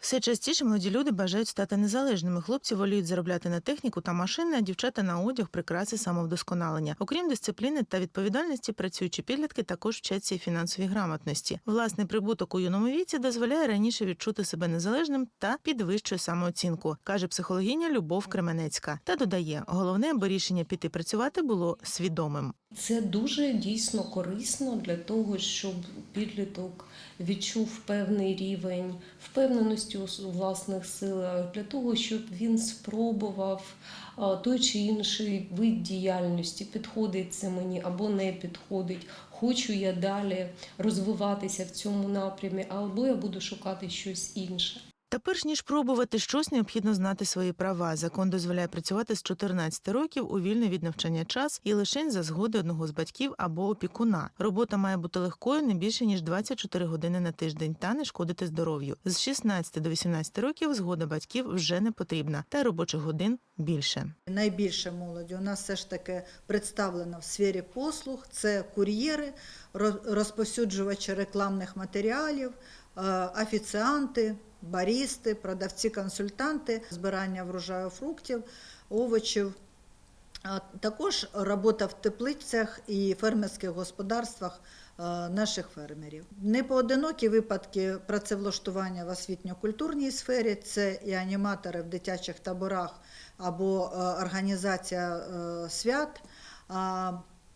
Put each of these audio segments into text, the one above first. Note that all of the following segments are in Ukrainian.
Все частіше молоді люди бажають стати незалежними. Хлопці воліють заробляти на техніку та машини, а дівчата на одяг, прикраси, самовдосконалення. Окрім дисципліни та відповідальності, працюючі підлітки також вчаться і фінансовій грамотності. Власний прибуток у юному віці дозволяє раніше відчути себе незалежним та підвищує самооцінку, каже психологиня Любов Кременецька. Та додає, головне, аби рішення піти працювати було свідомим. Це дуже дійсно корисно для того, щоб підліток відчув певний рівень впевненості у власних силах, для того, щоб він спробував той чи інший вид діяльності, підходить це мені або не підходить. Хочу я далі розвиватися в цьому напрямі, або я буду шукати щось інше. Та перш ніж пробувати щось, необхідно знати свої права. Закон дозволяє працювати з 14 років у вільний від навчання час і лише за згоди одного з батьків або опікуна. Робота має бути легкою не більше ніж 24 години на тиждень та не шкодити здоров'ю. З 16 до 18 років згода батьків вже не потрібна, та робочих годин більше. Найбільше молоді у нас все ж таки представлено в сфері послуг. Це кур'єри, роз- розповсюджувачі рекламних матеріалів, е, офіціанти, барісти, продавці-консультанти, збирання врожаю фруктів, овочів. Також робота в теплицях і фермерських господарствах е, наших фермерів. Непоодинокі випадки працевлаштування в освітньо-культурній сфері це і аніматори в дитячих таборах або е, організація е, свят,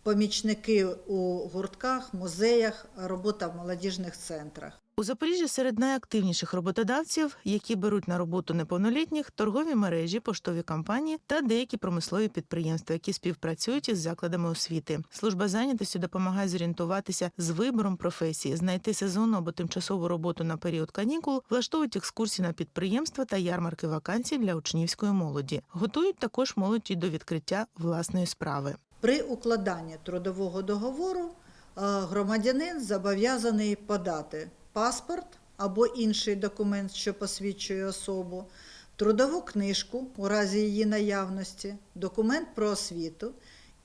помічники у гуртках, музеях, робота в молодіжних центрах. У Запоріжжі серед найактивніших роботодавців, які беруть на роботу неповнолітніх, торгові мережі, поштові компанії та деякі промислові підприємства, які співпрацюють із закладами освіти. Служба зайнятості допомагає зорієнтуватися з вибором професії, знайти сезонну або тимчасову роботу на період канікул, влаштовують екскурсії на підприємства та ярмарки вакансій для учнівської молоді. Готують також молодь і до відкриття власної справи. При укладанні трудового договору е, громадянин зобов'язаний подати паспорт або інший документ, що посвідчує особу, трудову книжку у разі її наявності, документ про освіту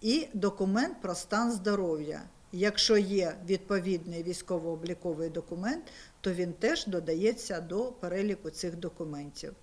і документ про стан здоров'я. Якщо є відповідний військово-обліковий документ, то він теж додається до переліку цих документів.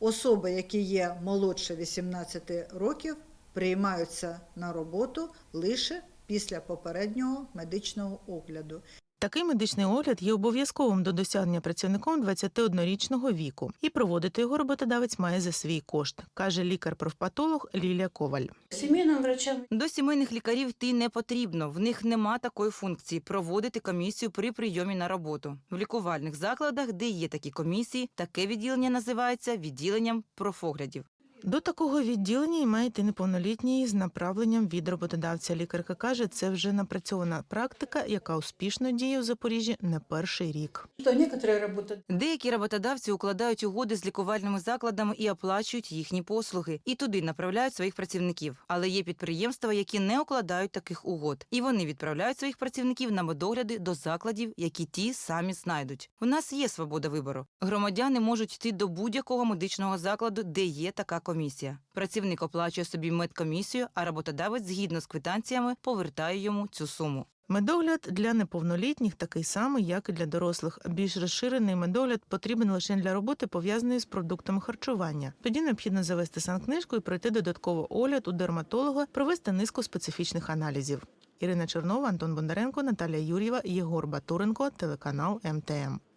Особи, які є молодше 18 років, приймаються на роботу лише після попереднього медичного огляду. Такий медичний огляд є обов'язковим до досягнення працівником 21-річного віку, і проводити його роботодавець має за свій кошт, каже лікар-профпатолог Лілія Коваль. Сімейним врачам До сімейних лікарів йти не потрібно. В них нема такої функції проводити комісію при прийомі на роботу. В лікувальних закладах, де є такі комісії, таке відділення називається відділенням профоглядів. До такого відділення і має йти неповнолітній з направленням від роботодавця. Лікарка каже, це вже напрацьована практика, яка успішно діє у Запоріжжі не перший рік. Деякі роботодавці укладають угоди з лікувальними закладами і оплачують їхні послуги, і туди направляють своїх працівників. Але є підприємства, які не укладають таких угод, і вони відправляють своїх працівників на медогляди до закладів, які ті самі знайдуть. У нас є свобода вибору. Громадяни можуть йти до будь-якого медичного закладу, де є така комісія. Працівник оплачує собі медкомісію, а роботодавець згідно з квитанціями повертає йому цю суму. Медогляд для неповнолітніх такий самий, як і для дорослих. Більш розширений медогляд потрібен лише для роботи, пов'язаної з продуктами харчування. Тоді необхідно завести санкнижку і пройти додатково огляд у дерматолога, провести низку специфічних аналізів. Ірина Чернова, Антон Бондаренко, Наталія Юр'єва, Єгор Батуренко, телеканал МТМ.